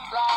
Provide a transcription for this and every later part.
บกั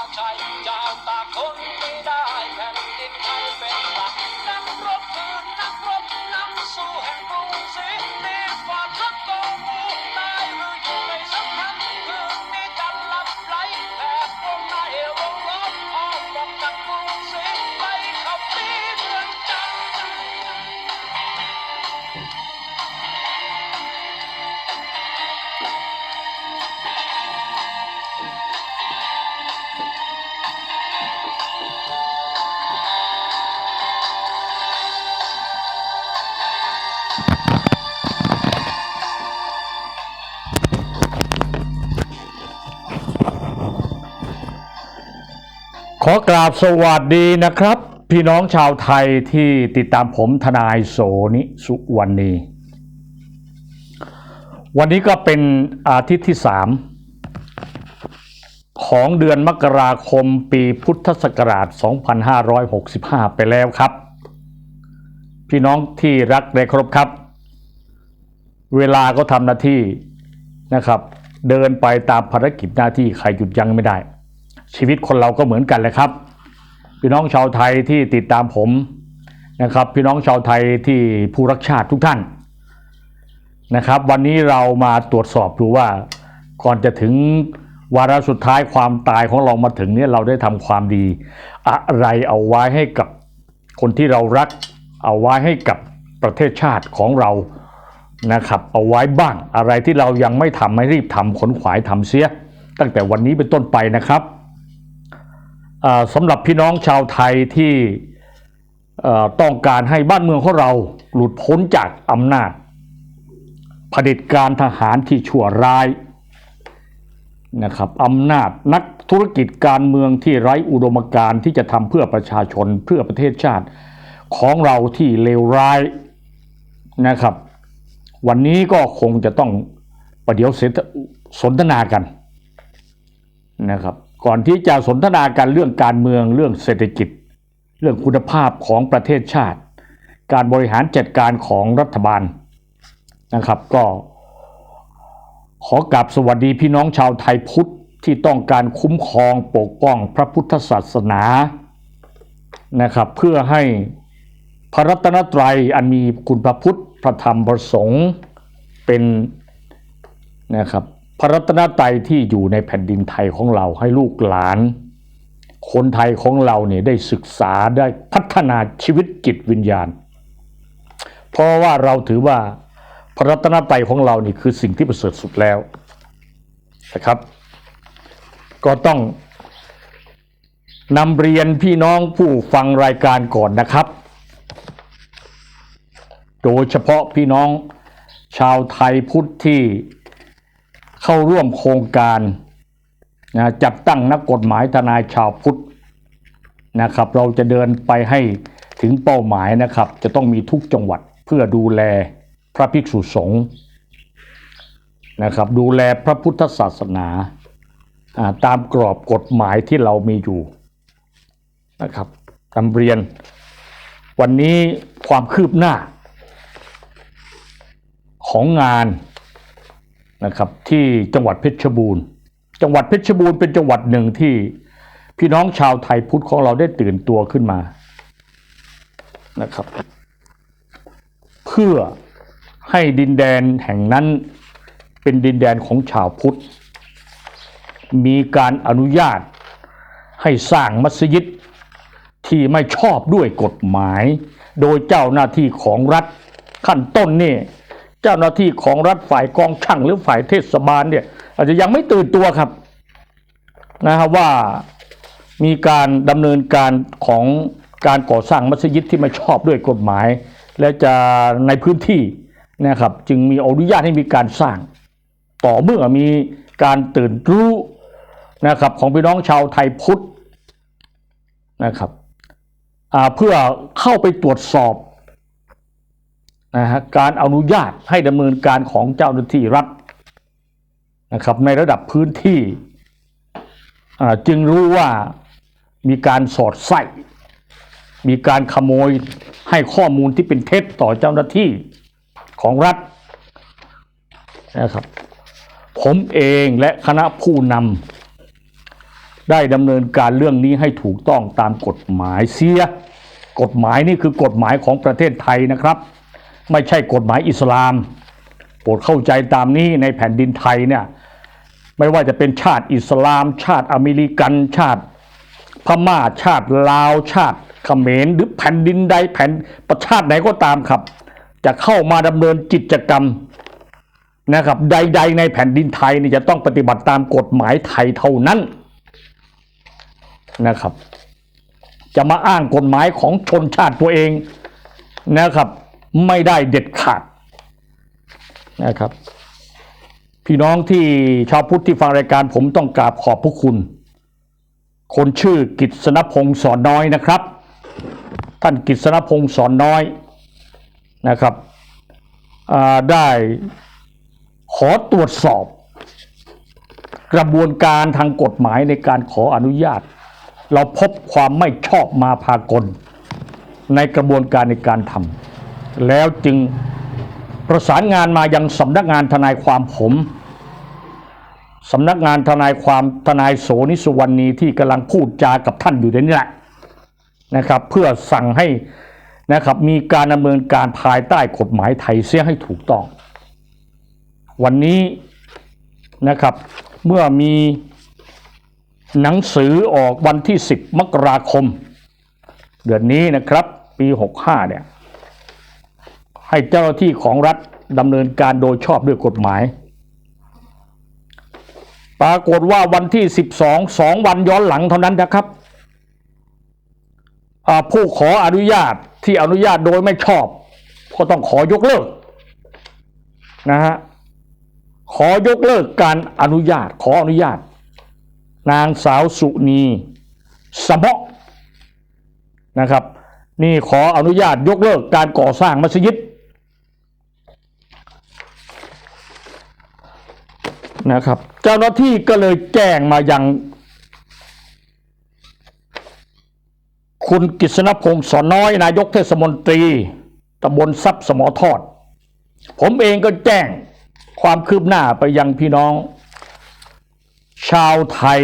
อกราบสวัสดีนะครับ พี่น้องชาวไทยที่ติดตามผมทนายโสนิสุวรรณี วันนี้ก็เป็นอาทิตย์ที่สามของเดือนมกราคมปีพุทธศักราช 2565 ไปแล้วครับ พี่น้องที่รักและครพครับ เวลาก็ทำหน้าที่นะครับ เดินไปตามภารกิจหน้าที่ใครหยุดยั้งไม่ได้ ชีวิตคนเราก็เหมือนกันแหละครับ พี่น้องชาวไทยที่ติดตามผมนะครับ พี่น้องชาวไทยที่ผู้รักชาติทุกท่านนะครับ วันนี้เรามาตรวจสอบดูว่าก่อนจะถึงวาระสุดท้ายความตายของเรามาถึงเนี่ยเราได้ทำความดี อะไรเอาไว้ให้กับคนที่เรารัก เอาไว้ให้กับประเทศชาติของเรานะครับเอาไว้บ้างอะไรที่เรายังไม่ทำไม่รีบทำขนขวายทำเสีย ตั้งแต่วันนี้เป็นต้นไปนะครับ สำหรับพี่น้องชาวไทยที่ต้องการให้บ้านเมืองของเราหลุดพ้นจากอำนาจเผด็จการทหารที่ชั่วร้ายนะครับอำนาจนักธุรกิจการเมืองที่ไร้อุดมการณ์ที่จะทำเพื่อประชาชนเพื่อประเทศชาติของเราที่เลวร้ายนะครับ วันนี้ก็คงจะต้องประเดี๋ยวสนทนากันนะครับ ก่อนที่จะสนทนากันเรื่องการเมืองเรื่องเศรษฐกิจ เรื่องคุณภาพของประเทศชาติ การบริหารจัดการของรัฐบาลนะครับ ก็ขอกราบสวัสดีพี่น้องชาวไทยพุทธที่ต้องการคุ้มครองปกป้องพระพุทธศาสนานะครับ เพื่อให้พระรัตนตรัยอันมีคุณพระพุทธพระธรรมประสงค์เป็นนะครับ พระรัตนตรัยที่อยู่ในแผ่นดินไทยของเราให้ลูกหลาน คนไทยของเราเนี่ยได้ศึกษาได้พัฒนาชีวิตจิตวิญญาณ เพราะว่าเราถือว่าพระรัตนตรัยของเรานี่คือสิ่งที่ประเสริฐสุดแล้วนะครับ ก็ต้องนำเรียนพี่น้องผู้ฟังรายการก่อนนะครับ โดยเฉพาะพี่น้องชาวไทยพุทธที่ เข้าร่วมโครงการนะจัดตั้งนักกฎหมายทนายชาวพุทธนะครับ เราจะเดินไปให้ถึงเป้าหมายนะครับ จะต้องมีทุกจังหวัดเพื่อดูแลพระภิกษุสงฆ์นะครับ ดูแลพระพุทธศาสนาอ่าตามกรอบกฎหมายที่เรามีอยู่นะครับนำเรียน วันนี้ความคืบหน้าของงาน นะครับ ที่จังหวัดเพชรบูรณ์ จังหวัดเพชรบูรณ์เป็นจังหวัดหนึ่งที่พี่น้องชาวไทยพุทธของเราได้ตื่นตัวขึ้นมานะครับ เพื่อให้ดินแดนแห่งนั้นเป็นดินแดนของชาวพุทธ มีการอนุญาตให้สร้างมัสยิดที่ไม่ชอบด้วยกฎหมาย โดยเจ้าหน้าที่ของรัฐขั้นต้นนี่ เจ้าหน้าที่ของรัฐฝ่ายกองช่างหรือฝ่ายเทศบาลเนี่ยอาจจะยังไม่ตื่นตัวครับนะฮะว่ามีการดำเนินการของการก่อสร้างมัสยิดที่ไม่ชอบด้วยกฎหมาย และจะในพื้นที่นะครับจึงมีอนุญาตให้มีการสร้าง ต่อเมื่อมีการตื่นรู้นะครับของพี่น้องชาวไทยพุทธนะครับเพื่อเข้าไปตรวจสอบ นะฮะการอนุญาตให้ดำเนินการของเจ้าหน้าที่รัฐนะครับในระดับพื้นที่จึงรู้ว่ามีการสอดไส้ มีการขโมยให้ข้อมูลที่เป็นเท็จต่อเจ้าหน้าที่ของรัฐนะครับผมเองและคณะผู้นำได้ดำเนินการเรื่องนี้ให้ถูกต้องตามกฎหมายเสีย กฎหมายนี่คือกฎหมายของประเทศไทยนะครับ ไม่ใช่กฎหมายอิสลาม โปรดเข้าใจตามนี้ในแผ่นดินไทยเนี่ยไม่ว่าจะเป็นชาติอิสลาม ชาติอเมริกันชาติพม่าชาติลาวชาติเขมรหรือแผ่นดินใดแผ่นประชาติไหนก็ตามครับ จะเข้ามาดำเนินกิจกรรมนะครับ ใด ๆ ในแผ่นดินไทยนี่จะต้องปฏิบัติตามกฎหมายไทยเท่านั้นนะครับ จะมาอ้างกฎหมายของชนชาติตัวเองนะครับ ไม่ได้เด็ดขาดนะครับ พี่น้องที่ชาวพุทธที่ฟังรายการผมต้องกราบขอบพระคุณ คนชื่อกิษณพงศ์สอนน้อยนะครับ ท่านกิษณพงศ์สอนน้อยนะครับได้ขอตรวจสอบ กระบวนการทางกฎหมายในการขออนุญาต เราพบความไม่ชอบมาพากลในกระบวนการในการทำ แล้วจึงประสานงานมายังสำนักงานทนายความผมสำนักงานทนายความทนายโสนิสุวรรณีที่กำลังพูดจากับท่านอยู่เดี๋ยวนี้แหละนะครับ เพื่อสั่งให้นะครับมีการดำเนินการภายใต้กฎหมายไทยเสียให้ถูกต้อง วันนี้นะครับเมื่อมีหนังสือออกวันที่ 10 มกราคม เดือนนี้นะครับ ปี 65 เนี่ย ให้เจ้าหน้าที่ของรัฐดำเนินการโดยชอบด้วยกฎหมาย ปรากฏว่าวันที่ 12สองวันย้อนหลังเท่านั้นนะครับ ผู้ขออนุญาตที่อนุญาตโดยไม่ชอบ ก็ต้องขอยกเลิกนะฮะขอยกเลิกการอนุญาตขออนุญาต นางสาวสุนีสมะนะครับ นี่ขออนุญาตยกเลิกการก่อสร้างมัสยิด นะครับ เจ้าหน้าที่ก็เลยแจ้งมายัง คุณกฤษณพงศ์สอนน้อย นายกเทศมนตรีตำบลทรัพย์สมอทอด ผมเองก็แจ้งความคืบหน้าไปยังพี่น้อง ชาวไทย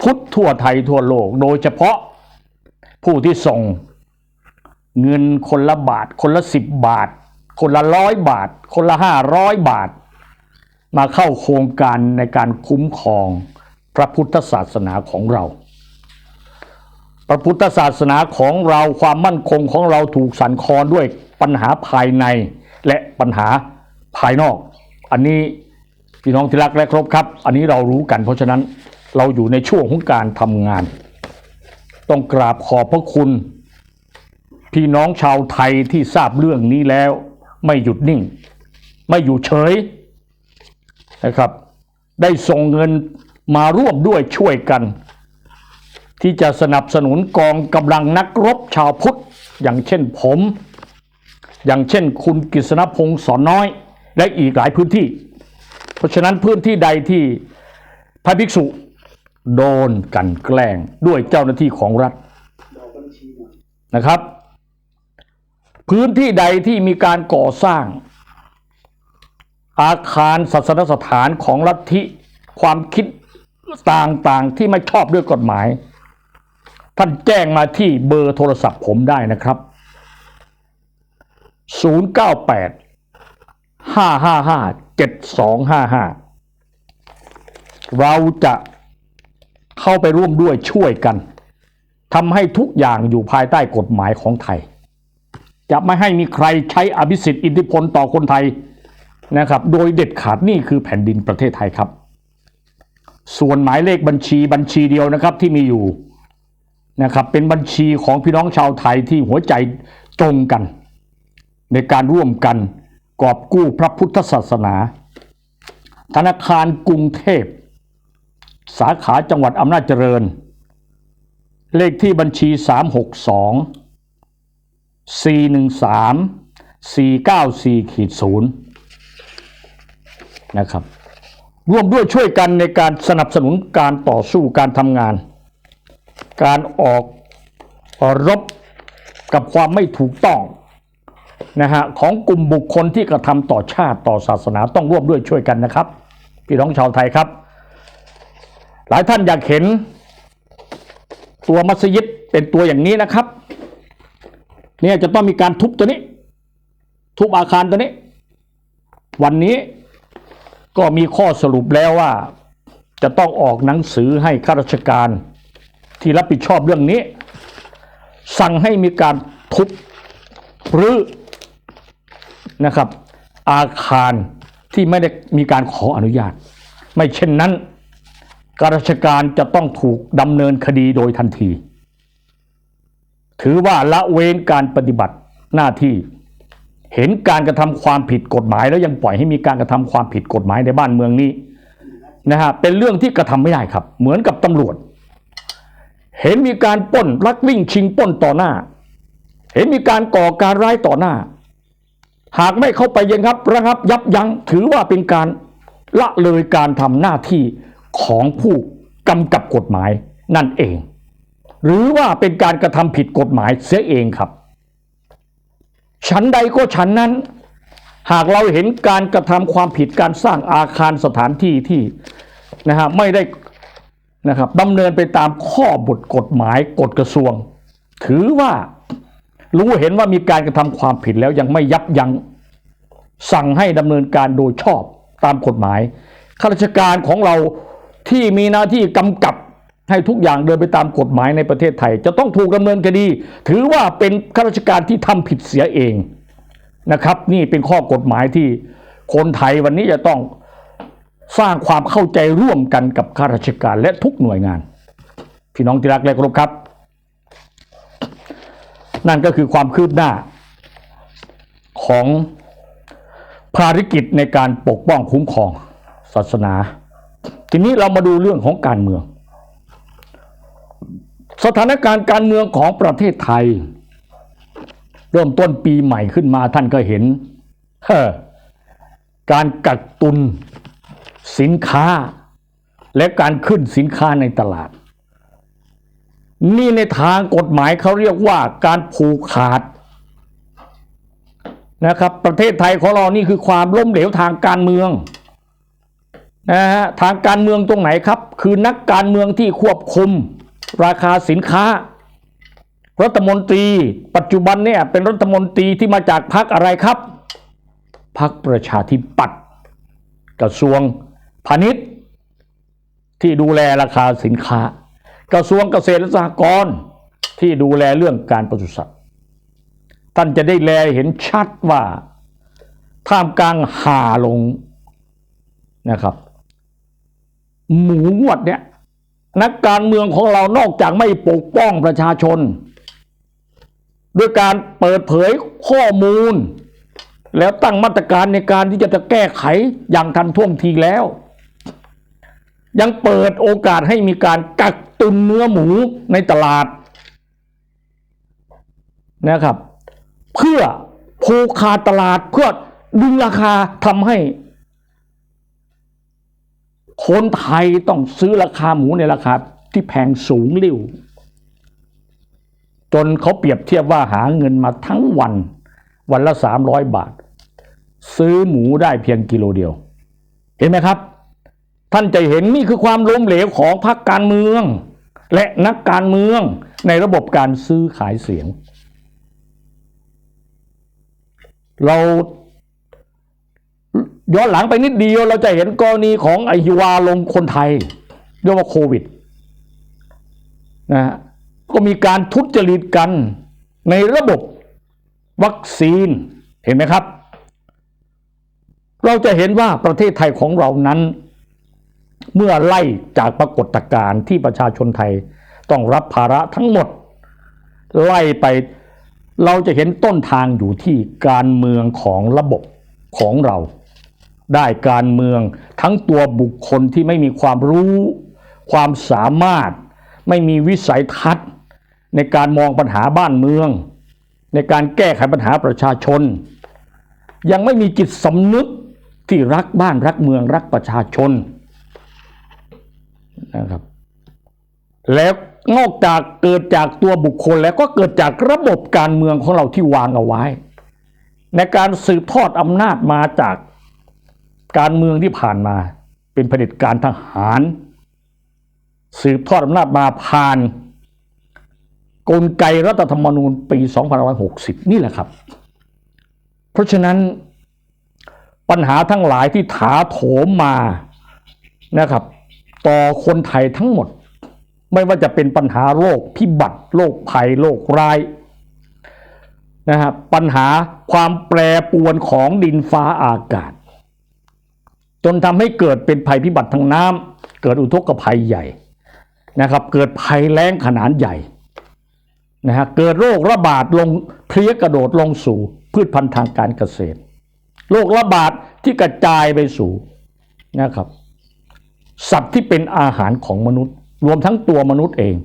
พุทธทั่วไทยทั่วโลก โดยเฉพาะผู้ที่ส่งเงินคนละบาท คนละสิบบาท คนละร้อยบาท คนละห้าร้อยบาท มาเข้าโครงการในการคุ้มครองพระพุทธศาสนาของเรา พระพุทธศาสนาของเราความมั่นคงของเราถูกสั่นคลอนด้วยปัญหาภายในและปัญหาภายนอก อันนี้พี่น้องที่รักและครพครับ อันนี้เรารู้กัน เพราะฉะนั้นเราอยู่ในช่วงของการทำงาน ต้องกราบขอบพระคุณ พี่น้องชาวไทยที่ทราบเรื่องนี้แล้ว ไม่หยุดนิ่ง ไม่อยู่เฉย นะครับ ได้ส่งเงินมาร่วมด้วยช่วยกัน ที่จะสนับสนุนกองกำลังนักรบชาวพุทธ อย่างเช่นผม อย่างเช่นคุณกฤษณพงศ์สอนน้อย และอีกหลายพื้นที่ เพราะฉะนั้นพื้นที่ใดที่พระภิกษุโดนกันแกล้งด้วยเจ้าหน้าที่ของรัฐนะครับ พื้นที่ใดที่มีการก่อสร้าง อาคารศาสนสถานของลัทธิความคิดต่างๆที่ไม่ชอบด้วยกฎหมาย ท่านแจ้งมาที่เบอร์โทรศัพท์ผมได้นะครับ 098 555 7255 เราจะเข้าไปร่วมด้วยช่วยกันทำให้ทุกอย่างอยู่ภายใต้กฎหมายของไทย จะไม่ให้มีใครใช้อภิสิทธิ์อิทธิพลต่อคนไทย นะครับโดยเด็ดขาดนี่คือแผ่นดินประเทศไทยครับ ส่วนหมายเลขบัญชีบัญชีเดียวนะครับที่มีอยู่นะครับเป็นบัญชีของพี่น้องชาวไทยที่หัวใจตรงกัน ในการร่วมกันกอบกู้พระพุทธศาสนา ธนาคารกรุงเทพ สาขาจังหวัดอำนาจเจริญ เลขที่บัญชี 362 413 494ขีด0 นะครับ ร่วมด้วยช่วยกันในการสนับสนุนการต่อสู้การทำงาน การออกรบกับความไม่ถูกต้องนะฮะของกลุ่มบุคคลที่กระทำต่อชาติต่อศาสนาต้องร่วมด้วยช่วยกันนะครับ พี่น้องชาวไทยครับ หลายท่านอยากเห็นตัวมัสยิดเป็นตัวอย่างนี้นะครับ เนี่ยจะต้องมีการทุบตัวนี้ ทุบอาคารตัวนี้ วันนี้ ก็มีข้อสรุปแล้วว่า จะต้องออกหนังสือให้ข้าราชการ ที่รับผิดชอบเรื่องนี้ สั่งให้มีการทุบหรือนะครับ อาคารที่ไม่ได้มีการขออนุญาต ไม่เช่นนั้นข้าราชการจะต้องถูกดำเนินคดีโดยทันที ถือว่าละเว้นการปฏิบัติหน้าที่ เห็นการกระทำความผิดกฎหมาย แล้วยังปล่อยให้มีการกระทำความผิดกฎหมายในบ้านเมืองนี้นะฮะเป็นเรื่องที่กระทำไม่ได้ครับ เหมือนกับตำรวจ เห็นมีการป้นลักวิ่งชิงป้นต่อหน้า เห็นมีการก่อการร้ายต่อหน้า หากไม่เข้าไปยังครับระงับยับยั้งถือว่าเป็นการละเลยการทำหน้าที่ของผู้กำกับกฎหมายนั่นเอง หรือว่าเป็นการกระทำผิดกฎหมายเสียเองครับ ฉันใดก็ฉันนั้น หากเราเห็นการกระทำความผิดการสร้างอาคารสถานที่ที่นะฮะไม่ได้นะครับดำเนินไปตามข้อบทกฎหมายกฎกระทรวง ถือว่ารู้เห็นว่ามีการกระทำความผิดแล้วยังไม่ยับยัง้งสั่งให้ดำเนินการโดยชอบตามกฎหมายข้าราชการของเราที่มีหน้าที่กำกับ ให้ทุกอย่างเดินไปตามกฎหมายในประเทศไทย จะต้องถูกดำเนินคดี ถือว่าเป็นข้าราชการที่ทำผิดเสียเองนะครับ นี่เป็นข้อกฎหมายที่คนไทยวันนี้จะต้องสร้างความเข้าใจร่วมกันกับข้าราชการและทุกหน่วยงาน พี่น้องที่รักและเคารพครับ นั่นก็คือความคืบหน้าของภารกิจในการปกป้องคุ้มครองศาสนา ทีนี้เรามาดูเรื่องของการเมือง สถานการณ์การเมืองของประเทศไทย เริ่มต้นปีใหม่ขึ้นมาท่านก็เห็นเอการกักตุนสินค้า และการขึ้นสินค้าในตลาด นี่ในทางกฎหมายเขาเรียกว่าการผูกขาดนะครับ ประเทศไทยของเรานี่คือความล้มเหลวทางการเมืองนะฮะทางการเมืองตรงไหนครับ คือนักการเมืองที่ควบคุม ราคาสินค้า รัฐมนตรี ปัจจุบันเนี่ยเป็นรัฐมนตรีที่มาจากพรรคอะไรครับพรรคประชาธิปัตย์กระทรวงพาณิชย์ ที่ดูแลราคาสินค้า กระทรวงเกษตรและสหกรณ์ที่ดูแลเรื่องการปศุสัตว์ท่านจะได้แลเห็นชัดว่าท่ามกลางหาลงนะครับ หมูงวดเนี่ย นักการเมืองของเรานอกจากไม่ปกป้องประชาชน ด้วยการเปิดเผยข้อมูล แล้วตั้งมาตรการในการที่จะจะแก้ไขอย่างทันท่วงทีแล้ว ยังเปิดโอกาสให้มีการกักตุนเนื้อหมูในตลาดนะครับ เพื่อผูกขาดตลาดเพื่อดึงราคาทำให้ คนไทยต้องซื้อราคาหมูในราคาที่แพงสูงริ่วจนเขาเปรียบเทียบว่าหาเงินมาทั้งวัน วันละสามร้อยบาท ซื้อหมูได้เพียงกิโลเดียว เห็นไหมครับ ท่านจะเห็นนี่คือความล้มเหลวของพรรคการเมือง และนักการเมืองในระบบการซื้อขายเสียง เรา ย้อนหลังไปนิดเดียวเราจะเห็นกรณีของไอฮิวาลงคนไทยเรียกว่าโควิดนะฮะก็มีการทุจริตกันในระบบวัคซีนเห็นไหมครับ เราจะเห็นว่าประเทศไทยของเรานั้น เมื่อไล่จากปรากฏการณ์ที่ประชาชนไทยต้องรับภาระทั้งหมด ไล่ไปเราจะเห็นต้นทางอยู่ที่การเมืองของระบบของเรา ได้การเมือง ทั้งตัวบุคคลที่ไม่มีความรู้ ความสามารถ ไม่มีวิสัยทัศน์ ในการมองปัญหาบ้านเมือง ในการแก้ไขปัญหาประชาชน ยังไม่มีจิตสำนึกที่รักบ้านรักเมืองรักประชาชนนะครับแล้วนอกจากเกิดจากตัวบุคคลแล้วก็เกิดจากระบบการเมืองของเราที่วางเอาไว้ ในการสืบทอดอำนาจมาจาก การเมืองที่ผ่านมา เป็นเผด็จการทหาร สืบทอดอำนาจมาผ่าน กลไกรัฐธรรมนูญปี 2560 นี่แหละครับ เพราะฉะนั้นปัญหาทั้งหลายที่ถาโถมมานะครับ ต่อคนไทยทั้งหมด ไม่ว่าจะเป็นปัญหาโรคพิบัติโรคภัยโรคร้ายนะครับปัญหาความแปรปวนของดินฟ้าอากาศ จนทำให้เกิดเป็นภัยพิบัติทางน้ำเกิดอุทกภัยใหญ่นะครับ เกิดภัยแล้งขนาดใหญ่นะฮะเกิดโรคระบาดลงเพลี้ยกระโดดลงสู่พืชพันธุ์ทางการเกษตรโรคระบาดที่กระจายไปสู่นะครับ สัตว์ที่เป็นอาหารของมนุษย์ รวมทั้งตัวมนุษย์เอง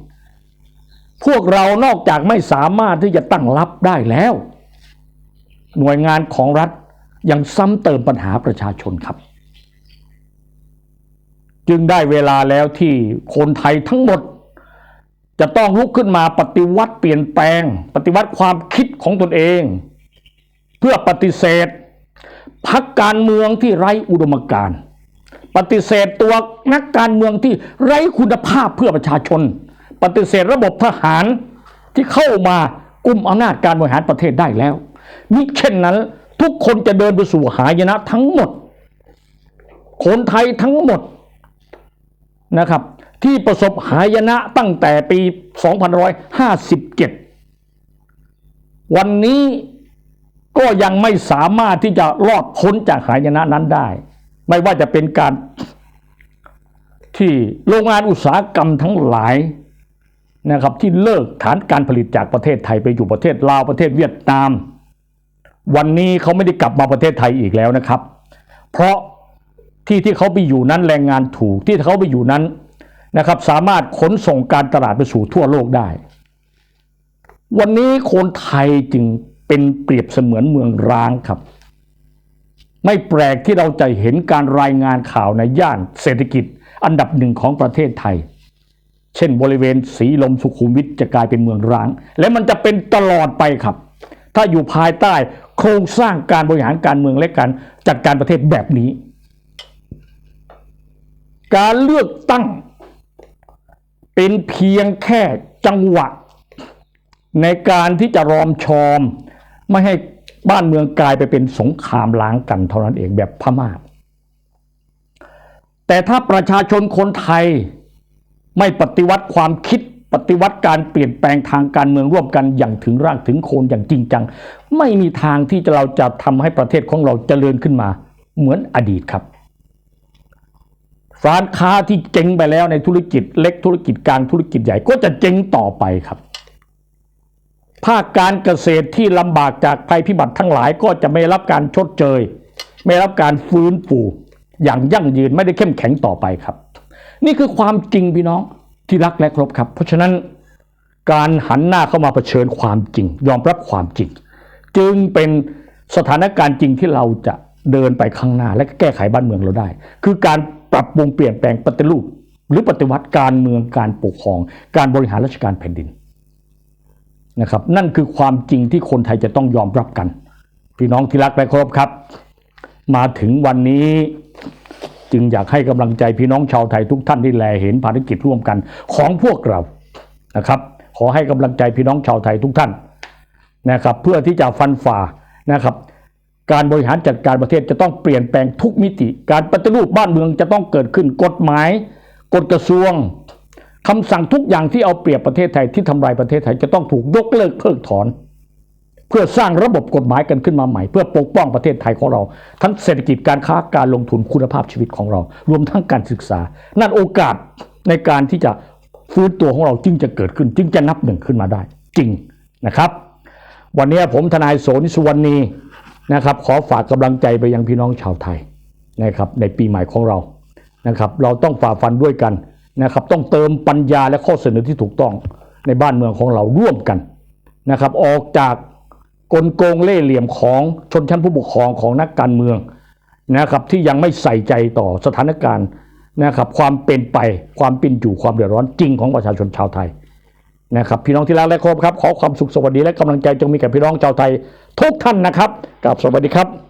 พวกเรานอกจากไม่สามารถที่จะตั้งรับได้แล้ว หน่วยงานของรัฐยังซ้ำเติมปัญหาประชาชนครับ จึงได้เวลาแล้วที่คนไทยทั้งหมด จะต้องลุกขึ้นมาปฏิวัติเปลี่ยนแปลง ปฏิวัติความคิดของตนเอง เพื่อปฏิเสธพักการเมืองที่ไร้อุดมการณ์ปฏิเสธตัวนักการเมืองที่ไร้คุณภาพเพื่อประชาชน ปฏิเสธระบบทหารที่เข้ามากุมอำนาจการบริหารประเทศได้แล้วมิเช่นนั้นทุกคนจะเดินไปสู่หายนะทั้งหมด คนไทยทั้งหมด นะครับ ที่ประสบหายนะตั้งแต่ปี 2557 วันนี้ก็ยังไม่สามารถที่จะรอดพ้นจากหายนะนั้นได้ ไม่ว่าจะเป็นการที่โรงงานอุตสาหกรรมทั้งหลายนะครับที่เลิกฐานการผลิตจากประเทศไทยไปอยู่ประเทศลาวประเทศเวียดนาม วันนี้เขาไม่ได้กลับมาประเทศไทยอีกแล้วนะครับ เพราะ ที่ที่เขาไปอยู่นั้นแรงงานถูกที่เขาไปอยู่นั้นนะครับ สามารถขนส่งการตลาดไปสู่ทั่วโลกได้ วันนี้คนไทยจึงเป็นเปรียบเสมือนเมืองร้างครับ ไม่แปลกที่เราจะเห็นการรายงานข่าวในย่านเศรษฐกิจอันดับหนึ่งของประเทศไทย เช่นบริเวณสีลมสุขุมวิทจะกลายเป็นเมืองร้าง และมันจะเป็นตลอดไปครับ ถ้าอยู่ภายใต้โครงสร้างการบริหารการเมืองและการจัดการประเทศแบบนี้ การเลือกตั้ง เป็นเพียงแค่จังหวะ ในการที่จะรอมชอม ไม่ให้บ้านเมืองกลายไปเป็นสงครามล้างกันเท่านั้นเองแบบพม่าแต่ถ้าประชาชนคนไทยไม่ปฏิวัติความคิดปฏิวัติการเปลี่ยนแปลงทางการเมืองร่วมกันอย่างถึงรากถึงโคนอย่างจริงจัง ไม่มีทางที่จะเราจะทำให้ประเทศของเราเจริญขึ้นมา เหมือนอดีตครับ ร้านค้าที่เจ๊งไปแล้วในธุรกิจเล็กธุรกิจกลางธุรกิจใหญ่ก็จะเจ๊งต่อไปครับ ภาคการเกษตรที่ลำบากจากภัยพิบัติทั้งหลายก็จะไม่รับการชดเชยไม่รับการฟื้นฟูอย่างยั่งยืนไม่ได้เข้มแข็งต่อไปครับ นี่คือความจริงพี่น้องที่รักและเคารพครับ เพราะฉะนั้นการหันหน้าเข้ามาเผชิญความจริง ยอมรับความจริง จึงเป็นสถานการณ์จริงที่เราจะเดินไปข้างหน้าและแก้ไขบ้านเมืองเราได้ คือการ ปรับปรุงเปลี่ยนแปลงปฏิรูป หรือปฏิวัติการเมืองการปกครอง การบริหารราชการแผ่นดินนะครับ นั่นคือความจริงที่คนไทยจะต้องยอมรับกัน พี่น้องที่รักและเคารพครับ มาถึงวันนี้จึงอยากให้กำลังใจพี่น้องชาวไทยทุกท่านที่แลเห็นภารกิจร่วมกันของพวกเรานะครับ ขอให้กำลังใจพี่น้องชาวไทยทุกท่านนะครับ เพื่อที่จะฟันฝ่านะครับ การบริหารจัดการประเทศจะต้องเปลี่ยนแปลงทุกมิติ การปฏิรูปบ้านเมืองจะต้องเกิดขึ้นกฎหมาย กฎกระทรวงคำสั่งทุกอย่างที่เอาเปรียบประเทศไทยที่ทำลายประเทศไทยจะต้องถูกยกเลิกเพิกถอน เพื่อสร้างระบบกฎหมายกันขึ้นมาใหม่ เพื่อปกป้องประเทศไทยของเรา ทั้งเศรษฐกิจการค้าการลงทุนคุณภาพชีวิตของเรา รวมทั้งการศึกษา นั่นโอกาสในการที่จะฟื้นตัวของเราจึงจะเกิดขึ้น จึงจะนับหนึ่งขึ้นมาได้ จริงนะครับ วันนี้ผมทนายโสนิสุวรรณี นะครับ ขอฝากกำลังใจไปยังพี่น้องชาวไทยนะครับ ในปีใหม่ของเรานะครับ เราต้องฝ่าฟันด้วยกันนะครับ ต้องเติมปัญญาและข้อเสนอที่ถูกต้องในบ้านเมืองของเราร่วมกันนะครับ ออกจากกลโกงเล่ห์เหลี่ยมของชนชั้นผู้ปกครองของนักการเมืองนะครับ ที่ยังไม่ใส่ใจต่อสถานการณ์นะครับ ความเป็นไปความเป็นอยู่ความเดือดร้อนจริงของประชาชนชาวไทย นะครับพี่น้องที่รักและเคารพครับขอความสุขสวัสดีและกำลังใจจงมีแก่พี่น้องชาวไทยทุกท่านนะครับกับสวัสดีครับ